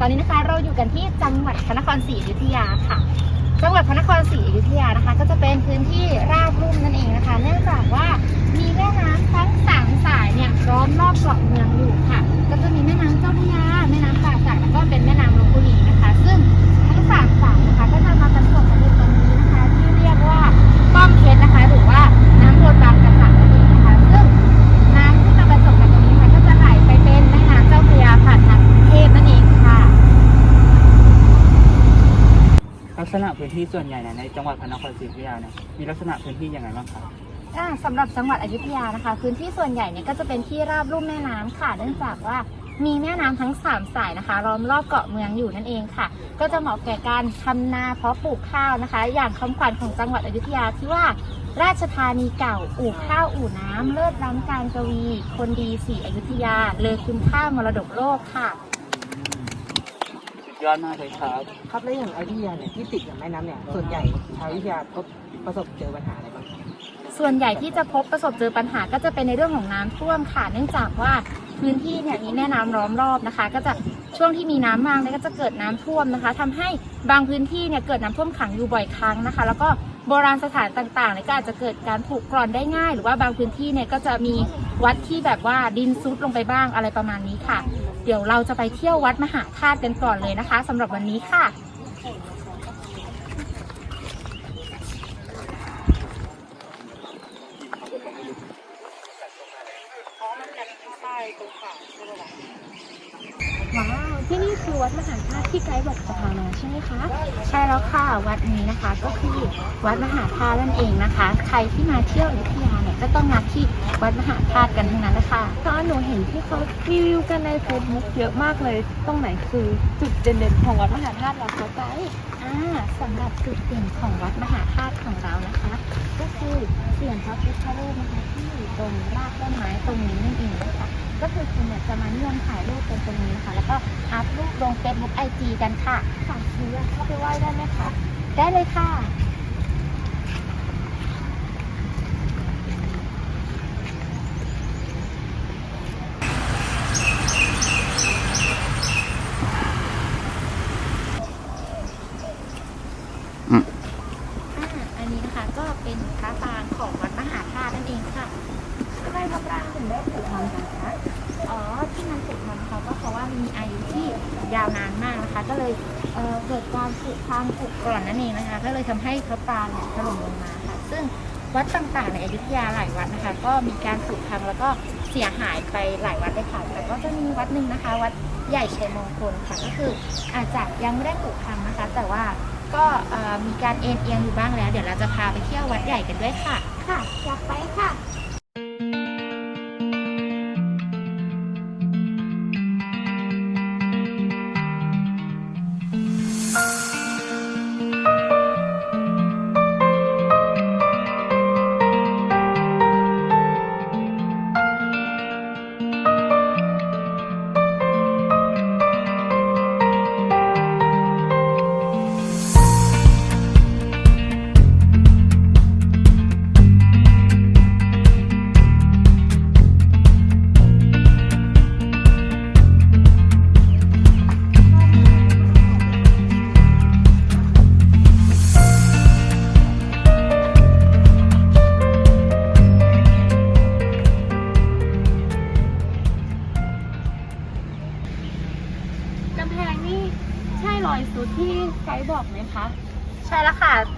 ตอนนี้นะคะเราอยู่กันที่จังหวัดพระนครศรีอยุธยาค่ะ จังหวัดพระนครศรีอยุธยานะคะ ก็จะเป็นพื้นที่ราบรุ่มนั่นเองนะคะ เนื่องจากว่ามีแม่น้ำทั้งสามสายเนี่ยล้อมรอบเกาะเมืองอยู่ค่ะ ก็จะมีแม่น้ำเจ้าพระยาแม่น้ำป่าสักแล้วก็เป็นแม่น้ำลพบุรีนะคะ ซึ่งทั้งสามสายนะคะก็จะมาบรรจบกันอยู่ตรงนี้นะคะ ที่เรียกว่าป้อมเพชรนะคะ หรือว่าน้ำโบราณกระสังนะคะ ซึ่งน้ำที่มาบรรจบกันตรงนี้ค่ะก็จะไหลไปเป็นแม่น้ำเจ้าพระยาผ่านทางกรุงเทพนั่นเองค่ะ ลัก ษณะพื้นที่ส่วนใหญ่เนี่ยในจังหวัดพระนครศรีอยุธยาเนี่ยมีลักษณะพื้นที่ยังไงบ้างครับ อ่าสำหรับจังหวัดอยุธยานะคะ พื้นที่ส่วนใหญ่เนี่ยก็จะเป็นที่ราบลุ่มแม่น้ำค่ะ เนื่องจากว่ามีแม่น้ำทั้งสามสายนะคะล้อมรอบเกาะเมืองอยู่นั่นเองค่ะ ก็จะเหมาะแก่การทำนาเพาะปลูกข้าวนะคะ อย่างคำขวัญของจังหวัดอยุธยาที่ว่า ราชธานีเก่า อู่ข้าวอู่น้ำเลิศล้ำการกวี คนดีสี่อยุธยา เลอคุณค่ามรดกโลกค่ะ ยอดมากเลยครับ ครับแล้วอย่างอยุธยาเนี่ยที่ติดกับแม่น้ำเนี่ยส่วนใหญ่ชาวอยุธยาพบประสบเจอปัญหาอะไรบ้างส่วนใหญ่ที่จะพบประสบเจอปัญหาก็จะเป็นในเรื่องของน้ำท่วมค่ะ เนื่องจากว่าพื้นที่เนี่ยมีแม่น้ำล้อมรอบนะคะ ก็จะช่วงที่มีน้ำมากเนี่ยก็จะเกิดน้ำท่วมนะคะทำให้บางพื้นที่เนี่ยเกิดน้ำท่วมขังอยู่บ่อยครั้งนะคะ แล้วก็ โบราณสถานต่างๆเนี่ยก็อาจจะเกิดการผุกร่อนได้ง่าย หรือว่าบางพื้นที่เนี่ยก็จะมีวัดที่แบบว่าดินซุดลงไปบ้างอะไรประมาณนี้ค่ะ เดี๋ยวเราจะไปเที่ยววัดมหาธาตุกันก่อนเลยนะคะสำหรับวันนี้ค่ะ ว้าวที่นี่คือวัดมหาธาตุที่ไกด์บอกจะพามาใช่ไหมคะ ใช่แล้วค่ะ วัดนี้นะคะก็คือวัดมหาธาตุนั่นเองนะคะ ใครที่มาเที่ยวอยุธยาเนี่ ก็ต้องมาที่วัดมหาธาตุกันทั้งนั้นเลยค่ะตอนหนูเห็นที่เขารีวิวกันในเฟซบุ๊กเยอะมากเลย ตรงไหนคือจุดเด่นๆของวัดมหาธาตุเราคะไกด์อ่าสำหรับจุดเด่นของวัดมหาธาตุของเรานะคะ ก็คือเสียงพระพุทธรูปนะคะที่อยู่ตรงรากต้นไม้ตรงนี้นั่นเองนะคะ ก็คือคุณเนี่ยจะมานิยมถ่ายรูปกันตรงนี้นะคะ แล้วก็อัพรูปลงเฟซบุ๊กไอจีกันค่ะฝากซื้อเข้าไปไหว้ได้ไหมคะ ได้เลยค่ะ อืม อ่าอันนี้นะคะก็เป็นพระปรางของวัดมหาธาตุนั่นเองค่ะทำไมพระปรางถึง ได้ถูกทำกันคะอ๋อที่มันถูกทำนะคะก็เพราะว่ามีอายุที่ยาวนานมากนะคะ ก็เลยเอ่อเกิดการผุพังผุกร่อนนั่นเองนะคะ ก็เลยทำให้พระปรางเนี่ยถล่มลงมาค่ะ ซึ่งวัดต่างๆในอยุธยาหลายวัดนะคะ ก็มีการผุพังแล้วก็เสียหายไปหลายวัดเลยค่ะแต่ก็จะมีวัดหนึ่งนะคะ วัดใหญ่ชัยมงคลค่ะก็คืออาจจะยังไม่ได้ผุพังนะคะ แต่ว่าก็เอ่อมีการเอ็นเอียงอยู่บ้างแล้ว เดี๋ยวเราจะพาไปเที่ยววัดใหญ่กันด้วยค่ะ ค่ะอยากไปค่ะ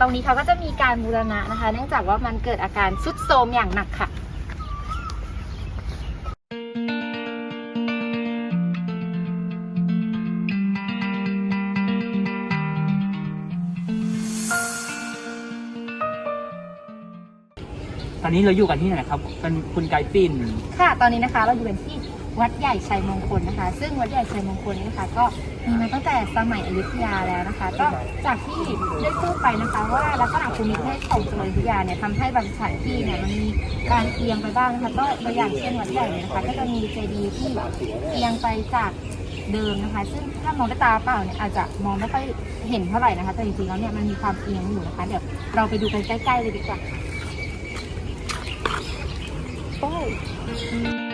รงนี้เขาก็จะมีการบูรณะนะคะ เนื่องจากว่ามันเกิดอาการสุดโทรมอย่างหนักค่ะตอนนี้เราอยู่กันที่ไหนครับเป็นคุณไกด์ปิ่นค่ะ ตอนนี้นะคะเราอยู่กันที่วัดใหญ่ชัยมงคลนะคะ ซึ่งวัดใหญ่ชัยมงคลนี้นะคะ ก็ มีมาตั้งแต่สมัยอยุธยาแล้วนะคะ ก็จากที่ได้พูดไปนะคะว่าลักษณะภูมิประเทศของจังหวัดอยุธยาเนี่ยทำให้บางสถานที่เนี่ยมันมีการเอียงไปบ้างนะคะก็ตัวอย่างเช่นวัดใหญ่เนี่ยนะคะก็จะมีเจดีย์ที่เอียงไปจากเดิมนะคะ ซึ่งถ้ามองด้วยตาเปล่าเนี่ยอาจจะมองไม่ค่อยเห็นเท่าไหร่นะคะ แต่จริงๆแล้วเนี่ยมันมีความเอียงอยู่นะคะ เดี๋ยวเราไปดูกันใกล้ๆเลยดีกว่าเ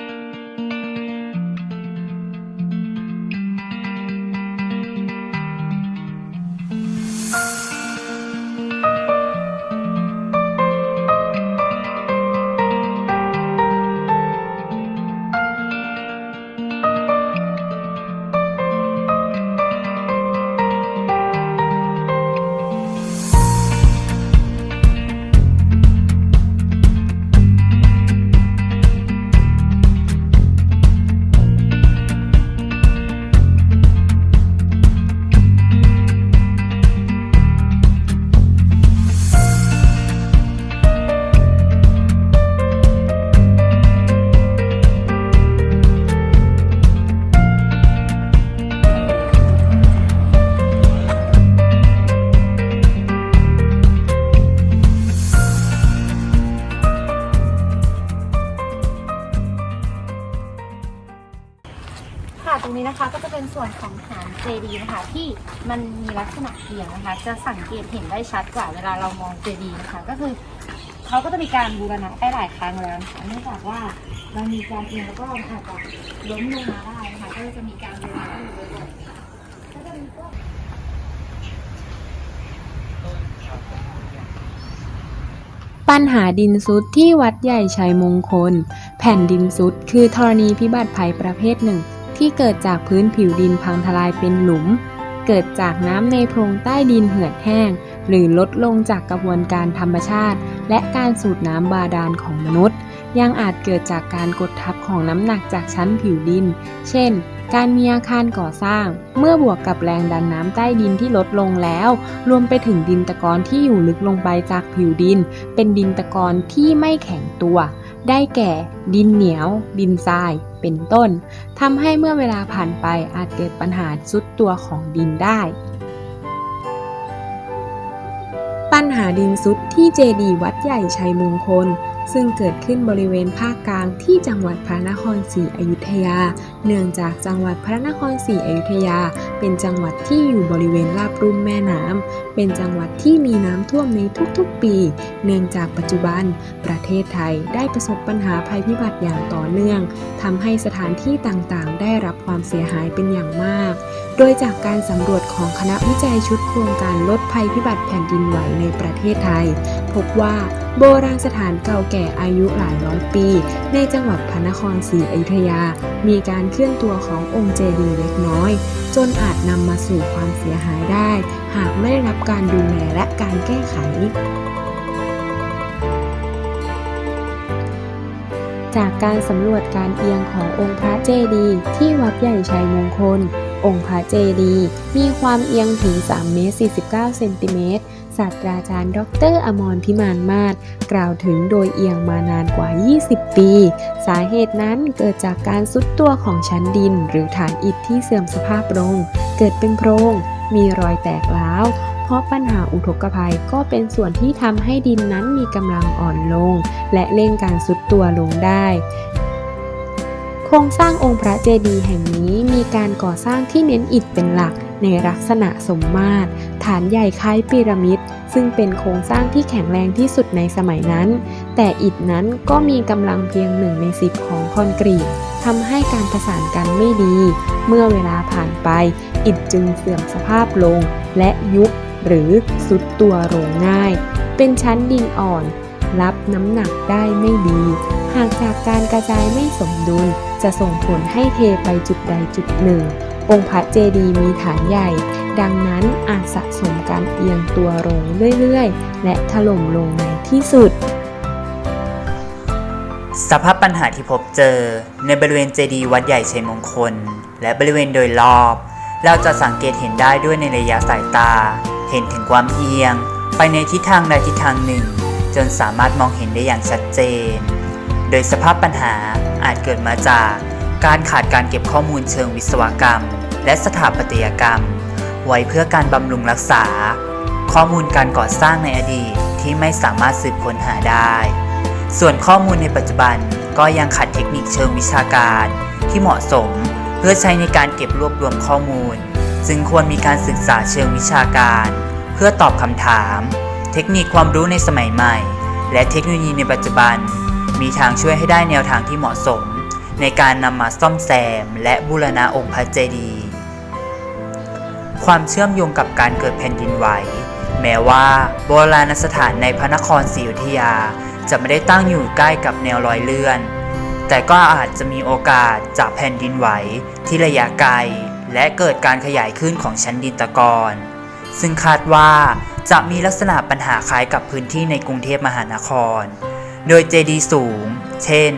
ตรงนี้นะคะก็จะเป็นส่วนของฐานเจดีย์นะคะที่มันมีลักษณะเอียงนะคะ จะสังเกตเห็นได้ชัดกว่าเวลาเรามองเจดีย์นะคะ ก็คือเขาก็จะมีการบูรณะไปหลายครั้งแล้วนะคะเนื่องจากว่ามันมีการเอียงแล้วก็มันอาจจะล้มลงมาได้นะคะก็จะมีการบูรณะอยู่บ่อยๆก็จะมีพวกปัญหาดินซุดที่วัดใหญ่ชัยมงคล แผ่นดินซุดคือธรณีพิบัติภัยประเภทหนึ่ง ที่เกิดจากพื้นผิวดินพังทลายเป็นหลุม เกิดจากน้ำในโพรงใต้ดินเหือดแห้ง หรือลดลงจากกระบวนการธรรมชาติ และการสูดน้ำบาดาลของมนุษย์ ยังอาจเกิดจากการกดทับของน้ำหนักจากชั้นผิวดิน เช่น การมีอาคารก่อสร้าง เมื่อบวกกับแรงดันน้ำใต้ดินที่ลดลงแล้ว รวมไปถึงดินตะกอนที่อยู่ลึกลงไปจากผิวดิน เป็นดินตะกอนที่ไม่แข็งตัว ได้แก่ดินเหนียว ดินทราย เป็นต้นทำให้เมื่อเวลาผ่านไปอาจเกิดปัญหาซุดตัวของดินได้ ปัญหาดินซุดที่เจดีวัดใหญ่ชัยมงคล ซึ่งเกิดขึ้นบริเวณภาคกลางที่จังหวัดพระนครศรีอยุธยา เนื่องจากจังหวัดพระนครศรีอยุธยา เป็นจังหวัดที่อยู่บริเวณราบรุ่มแม่น้ำเป็นจังหวัดที่มีน้ำท่วมในทุกๆปี เนื่องจากปัจจุบัน ประเทศไทยได้ประสบปัญหาภัยพิบัติอย่างต่อเนื่องทำให้สถานที่ต่างๆ ได้รับความเสียหายเป็นอย่างมาก โดยจากการสำรวจของคณะวิจัยชุดโครงการลดภัยพิบัติแผ่นดินไหวในประเทศไทย พบว่าโบราณสถานเก่าแก่อายุหลายร้อยปี ในจังหวัดพระนครศรีอยุธยา มีการเคลื่อนตัวขององค์เจดีย์เล็กน้อย จนอาจนำมาสู่ความเสียหายได้ หากไม่ได้รับการดูแลและการแก้ไขจากการสำรวจการเอียงขององค์พระเจดีย์ที่วัดใหญ่ชัยมงคล องค์พระเจดีย์มีความเอียงถึง 3 เมตร 49 เซนติเมตร ศาสตราจารย์ ดร อมรพิมานมาศกล่าวถึงโดยเอียงมานานกว่า 20 ปี สาเหตุนั้นเกิดจากการซุดตัวของชั้นดิน หรือฐานอิฐที่เสื่อมสภาพลง เกิดเป็นโพรง มีรอยแตกร้าวเพราะปัญหาอุทกภัยก็เป็นส่วนที่ทำให้ดินนั้นมีกำลังอ่อนลง และเร่งการซุดตัวลงได้ โครงสร้างองค์พระเจดีย์แห่งนี้มีการก่อสร้างที่เน้นอิฐเป็นหลักในลักษณะสมมาตร ฐานใหญ่คล้ายพีระมิด ซึ่งเป็นโครงสร้างที่แข็งแรงที่สุดในสมัยนั้น แต่อิฐนั้นก็มีกำลังเพียงหนึ่งในสิบของคอนกรีตทำให้การประสานกันไม่ดี เมื่อเวลาผ่านไป อิฐจึงเสื่อมสภาพลง และยุบหรือสุดตัวลงง่าย เป็นชั้นดินอ่อน รับน้ำหนักได้ไม่ดี หากจากการกระจายไม่สมดุล จะส่งผลให้เทไปจุดใดจุดหนึ่ง องค์พระเจดีย์มีฐานใหญ่ ดังนั้นอาจสะสมการเอียงตัวลงเรื่อยๆ และถล่มลงในที่สุด สภาพปัญหาที่พบเจอในบริเวณเจดีย์วัดใหญ่ชัยมงคล และบริเวณโดยรอบ เราจะสังเกตเห็นได้ด้วยในระยะสายตา เห็นถึงความเอียง ไปในทิศทางใดทิศทางหนึ่ง จนสามารถมองเห็นได้อย่างชัดเจน โดยสภาพปัญหา อาจเกิดมาจาก การขาดการเก็บข้อมูลเชิงวิศวกรรม และสถาปัตยกรรม ไว้เพื่อการบำรุงรักษา ข้อมูลการก่อสร้างในอดีตที่ไม่สามารถสืบค้นหาได้ ส่วนข้อมูลในปัจจุบันก็ยังขัดเทคนิคเชิงวิชาการ ที่เหมาะสมเพื่อใช้ในการเก็บรวบรวมข้อมูล จึงควรมีการศึกษาเชิงวิชาการ เพื่อตอบคำถาม เทคนิคความรู้ในสมัยใหม่ และเทคโนโลยีในปัจจุบัน มีทางช่วยให้ได้แนวทางที่เหมาะสม ในการนำมาซ่อมแซม และบูรณะองค์พระเจดีย์ความเชื่อมโยงกับการเกิดแผ่นดินไหว แม้ว่าโบราณสถานในพระนครศรีอยุธยา จะไม่ได้ตั้งอยู่ใกล้กับแนวรอยเลื่อน แต่ก็อาจจะมีโอกาสจากแผ่นดินไหวที่ระยะไกล และเกิดการขยายขึ้นของชั้นดินตะกอนซึ่งคาดว่าจะมีลักษณะปัญหาคล้ายกับพื้นที่ในกรุงเทพมหานคร โดยเจดีย์สูง เช่น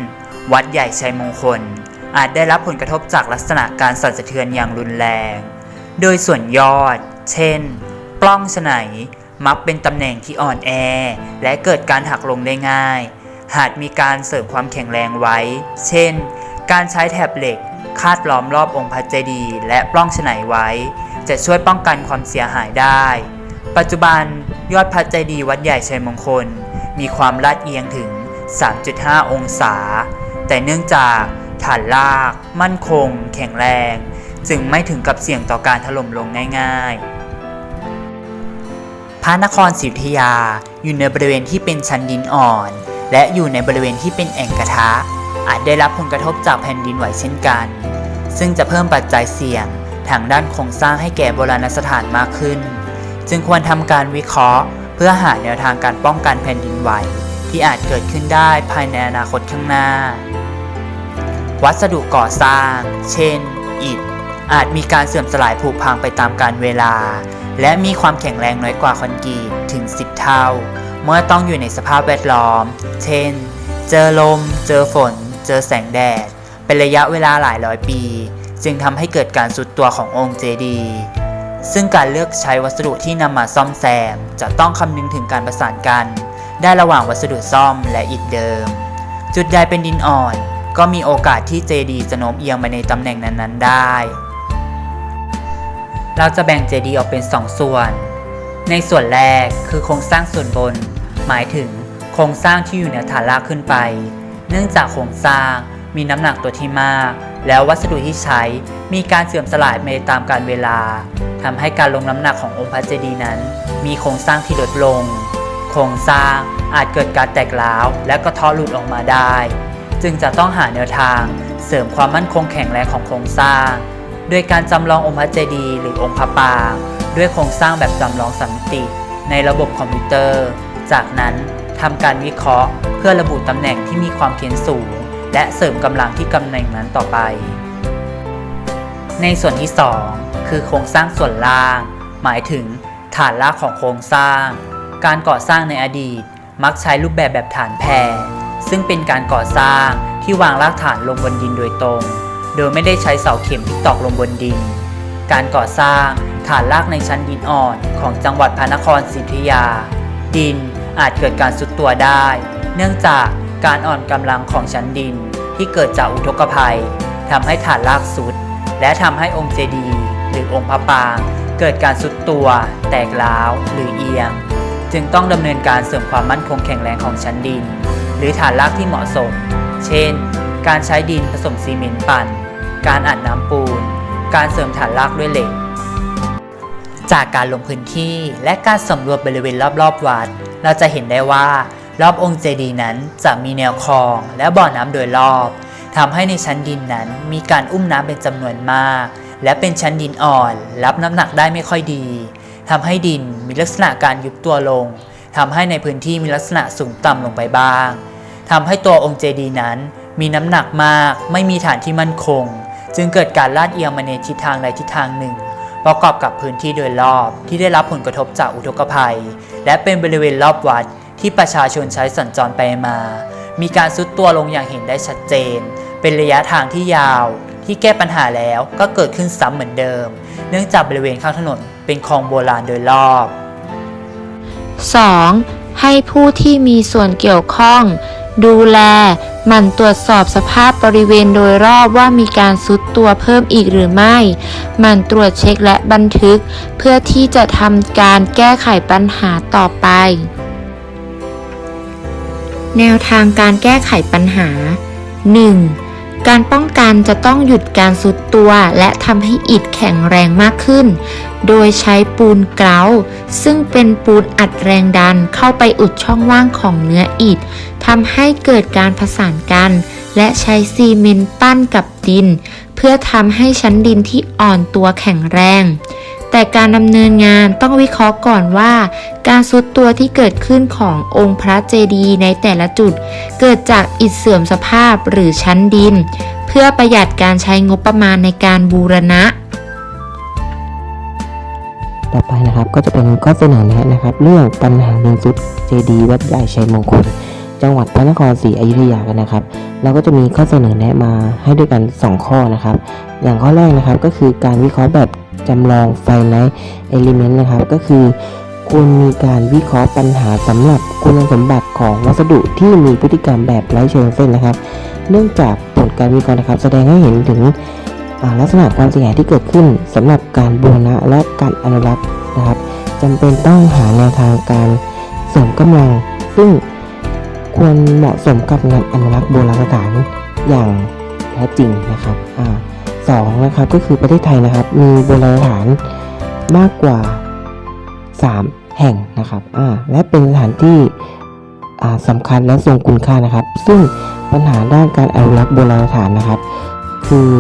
วัดใหญ่ชัยมงคล อาจได้รับผลกระทบจากลักษณะการสั่นสะเทือนอย่างรุนแรง โดยส่วนยอด เช่น ปล้องฉไนมักเป็นตำแหน่งที่อ่อนแอ และเกิดการหักลงได้ง่าย หากมีการเสริมความแข็งแรงไว้ เช่น การใช้แถบเหล็ก คาดล้อมรอบองค์พระเจดีย์และปล้องฉไนไว้ จะช่วยป้องกันความเสียหายได้ ปัจจุบันยอดพระเจดีย์วัดใหญ่ชัยมงคล มีความลาดเอียงถึง 3.5 องศา แต่เนื่องจากฐานราก มั่นคง แข็งแรง จึงไม่ถึงกับเสี่ยงต่อการถล่มลงง่าย ๆ พระนครศรีอยุธยาอยู่ในบริเวณที่เป็นชั้นดินอ่อน และอยู่ในบริเวณที่เป็นแอ่งกระทะ อาจได้รับผลกระทบจากแผ่นดินไหวเช่นกัน ซึ่งจะเพิ่มปัจจัยเสี่ยงทางด้านโครงสร้างให้แก่โบราณสถานมากขึ้น จึงควรทำการวิเคราะห์ เพื่อหาแนวทางการป้องกันแผ่นดินไหว ที่อาจเกิดขึ้นได้ภายในอนาคตข้างหน้า วัสดุก่อสร้าง เช่น อิฐ อาจมีการเสื่อมสลายผุพังไปตามกาลเวลา และมีความแข็งแรงน้อยกว่าคอนกรีตถึง 10 เท่า เมื่อต้องอยู่ในสภาพแวดล้อม เช่น เจอลม เจอฝน เจอแสงแดด เป็นระยะเวลาหลายร้อยปี จึงทำให้เกิดการสุดตัวขององค์เจดีย์ ซึ่งการเลือกใช้วัสดุที่นำมาซ่อมแซม จะต้องคำนึงถึงการประสานกัน ได้ระหว่างวัสดุซ่อมและอิฐเดิม จุดใดเป็นดินอ่อน ก็มีโอกาสที่เจดีจะโน้มเอียงไปในตำแหน่งนั้นๆ ได้ เราจะแบ่งเจดีออกเป็น 2 ส่วน ในส่วนแรกคือโครงสร้างส่วนบน หมายถึงโครงสร้างที่อยู่เหนือฐานรากขึ้นไป เนื่องจากโครงสร้าง มีน้ำหนักตัวที่มาก แล้ววัสดุที่ใช้มีการเสื่อมสลายไปตามกาลเวลาทำให้การลงน้ำหนักขององค์พระเจดีย์นั้น มีโครงสร้างที่ลดลง โครงสร้างอาจเกิดการแตกร้าวและก็ท้อหลุดออกมาได้ จึงจะต้องหาแนวทางเสริมความมั่นคงแข็งแรงของโครงสร้าง โดยการจำลององค์พระเจดีย์หรือองค์พระปาง ด้วยโครงสร้างแบบจำลองสามมิติ ในระบบคอมพิวเตอร์ จากนั้นทำการวิเคราะห์ เพื่อระบุตำแหน่งที่มีความเคียนสูง และเสริมกำลังที่ตำแหน่งนั้นต่อไป ในส่วนที่ 2 คือโครงสร้างส่วนล่าง หมายถึงฐานรากของโครงสร้าง การก่อสร้างในอดีตมักใช้รูปแบบแบบฐานแผ่ซึ่งเป็นการก่อสร้างที่วางรากฐานลงบนดินโดยตรง โดยไม่ได้ใช้เสาเข็มที่ตอกลงบนดิน การก่อสร้างฐานรากในชั้นดินอ่อนของจังหวัดพระนครศรีอยุธยา ดินอาจเกิดการสุดตัวได้ เนื่องจาก การอ่อนกำลังของชั้นดินที่เกิดจากอุทกภัยทำให้ฐานรากสุด และทำให้องค์เจดีย์หรือองค์พระปราง เกิดการสุดตัว แตกร้าว หรือเอียง จึงต้องดำเนินการเสริมความมั่นคงแข็งแรงของชั้นดิน หรือฐานรากที่เหมาะสม เช่น การใช้ดินผสมซีเมนต์ปั่น การอัดน้ำปูน การเสริมฐานรากด้วยเหล็ก จากการลงพื้นที่และการสำรวจบริเวณรอบๆวัด เราจะเห็นได้ว่า รอบองค์เจดีย์นั้นจะมีแนวคลองและบ่อน้ำโดยรอบทำให้ในชั้นดินนั้นมีการอุ้มน้ำเป็นจำนวนมาก และเป็นชั้นดินอ่อน รับน้ำหนักได้ไม่ค่อยดีทำให้ดินมีลักษณะการยุบตัวลงทำให้ในพื้นที่มีลักษณะสูงต่ำลงไปบ้างทำให้ตัวองค์เจดีย์นั้นมีน้ำหนักมาก ไม่มีฐานที่มั่นคง จึงเกิดการลาดเอียงมาในทิศทางใดทิศทางหนึ่ง ประกอบกับพื้นที่โดยรอบที่ได้รับผลกระทบจากอุทกภัย และเป็นบริเวณรอบวัด ที่ประชาชนใช้สัญจรไปมา มีการซุดตัวลงอย่างเห็นได้ชัดเจน เป็นระยะทางที่ยาว ที่แก้ปัญหาแล้วก็เกิดขึ้นซ้ำเหมือนเดิม เนื่องจากบริเวณข้างถนนเป็นคลองโบราณโดยรอบ 2. ให้ผู้ที่มีส่วนเกี่ยวข้อง ดูแลหมั่นตรวจสอบสภาพบริเวณโดยรอบว่ามีการซุดตัวเพิ่มอีกหรือไม่หมั่นตรวจเช็คและบันทึก เพื่อที่จะทำการแก้ไขปัญหาต่อไป แนวทางการแก้ไขปัญหา 1. การป้องกันจะต้องหยุดการสุดตัวและทำให้อิฐแข็งแรงมากขึ้น โดยใช้ปูนเกลาซึ่งเป็นปูนอัดแรงดันเข้าไปอุดช่องว่างของเนื้ออิฐทำให้เกิดการผสานกัน และใช้ซีเมนต์ปั้นกับดิน เพื่อทำให้ชั้นดินที่อ่อนตัวแข็งแรง แต่การดำเนินงานต้องวิเคราะห์ก่อนว่า การซุดตัวที่เกิดขึ้นขององค์พระเจดีย์ในแต่ละจุด เกิดจากอิฐเสื่อมสภาพหรือชั้นดิน เพื่อประหยัดการใช้งบประมาณในการบูรณะ ต่อไปนะครับก็จะเป็นข้อเสนอแนะนะครับ เรื่องปัญหาดินซุดเจดีย์วัดใหญ่ชัยมงคลจังหวัดพระนครศรีอยุธยากันนะครับ เราก็จะมีข้อเสนอแนะมาให้ด้วยกัน 2 ข้อนะครับ อย่างข้อแรกนะครับก็คือการวิเคราะห์แบบ จำลองไฟไนท์เอลิเมนต์นะครับ ก็คือควรมีการวิเคราะห์ปัญหาสำหรับคุณสมบัติของวัสดุที่มีพฤติกรรมแบบไร้เชิงเส้นนะครับ เนื่องจากผลการวิเคราะห์นะครับ แสดงให้เห็นถึงลักษณะความเสียหายที่เกิดขึ้นสำหรับการบูรณะและการอนุรักษ์นะครับจำเป็นต้องหาแนวทางการเสริมกำลัง ซึ่งควรเหมาะสมกับงานอนุรักษ์โบราณสถานอย่างแท้จริงนะครับอ่า 2นะครับก็คือประเทศไทยนะครับ มีโบราณสถานมากกว่า 3 แห่งนะครับอ่าและเป็นสถานที่อ่าสำคัญและทรงคุณค่านะครับ ซึ่งปัญหาด้านการอนุรักษ์โบราณสถานนะครับ คือ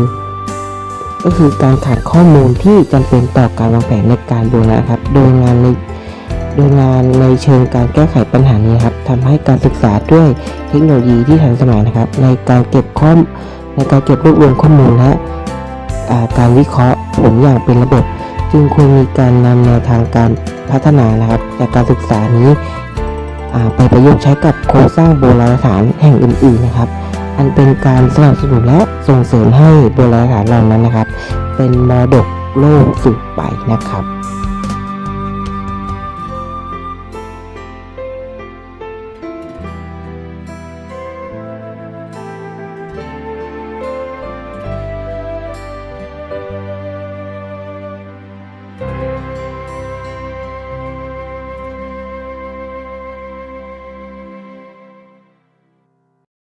ก็คือการขาดข้อมูลที่จำเป็นต่อการวางแผนในการบูรณะครับ โดยงานในโดยงานในเชิงการแก้ไขปัญหานี้ครับทำให้การศึกษาด้วยเทคโนโลยีที่ทันสมัยนะครับ ในการเก็บข้อมในการเก็บรวบรวมข้อมูลและ การวิเคราะห์ผลอย่างเป็นระบบ จึงควรมีการนำแนวทางการพัฒนานะครับ จากการศึกษานี้ไปประยุกต์ใช้กับโครงสร้างโบราณสถานแห่งอื่น ๆนะครับ อันเป็นการสนับสนุนและส่งเสริมให้โบราณสถานเหล่านั้นนะครับ เป็นมรดกโลกสืบไปนะครับ